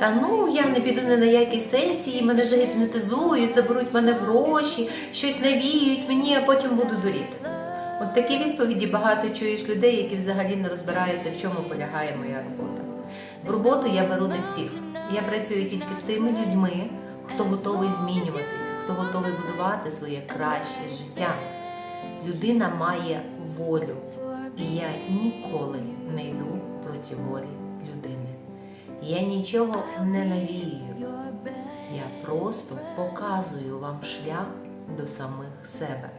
Та ну я не піду ні на які сесії, мене загіпнотизують, заберуть мене в гроші, щось навіють мені, а потім буду дуріти. От такі відповіді багато чуєш людей, які взагалі не розбираються, в чому полягає моя робота. В роботу я беру не всіх. Я працюю тільки з тими людьми, хто готовий змінюватись, хто готовий будувати своє краще життя. Людина має волю, і я ніколи не йду проти волі. Я нічого не навіюю. Я просто показую вам шлях до самих себе.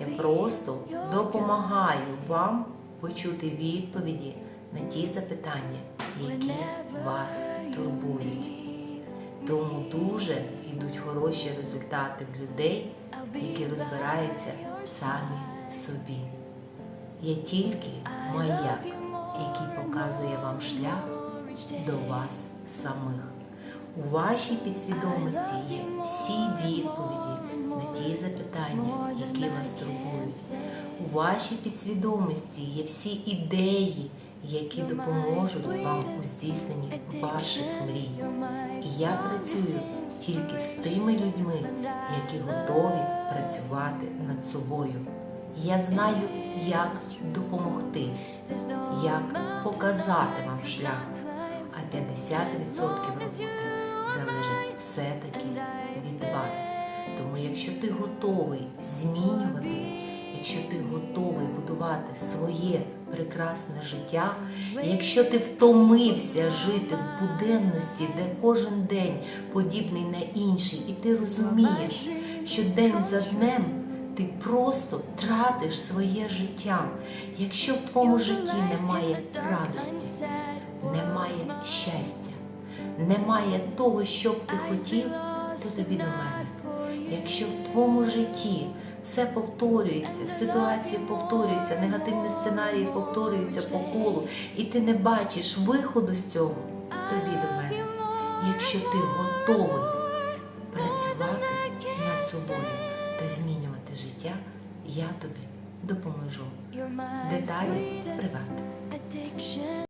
Я просто допомагаю вам почути відповіді на ті запитання, які вас турбують. Тому дуже йдуть хороші результати в людей, які розбираються самі в собі. Я тільки маяк, який показує вам шлях до вас самих. У вашій підсвідомості є всі відповіді на ті запитання, які вас турбують. У вашій підсвідомості є всі ідеї, які допоможуть вам у здійсненні ваших мрій. І я працюю тільки з тими людьми, які готові працювати над собою. Я знаю, як допомогти, як показати вам шлях, 50% роботи залежить все-таки від вас. Тому якщо ти готовий змінюватись, якщо ти готовий будувати своє прекрасне життя, якщо ти втомився жити в буденності, де кожен день подібний на інший, і ти розумієш, що день за днем ти просто тратиш своє життя. Якщо в твоєму житті немає радості, немає щастя, немає того, що б ти хотів, то тобі до мене. Якщо в твоєму житті все повторюється, ситуації повторюються, негативні сценарії повторюються по колу, і ти не бачиш виходу з цього, тобі до мене. Якщо ти готовий працювати над собою та змінювати життя, я тобі допоможу. Деталі приват.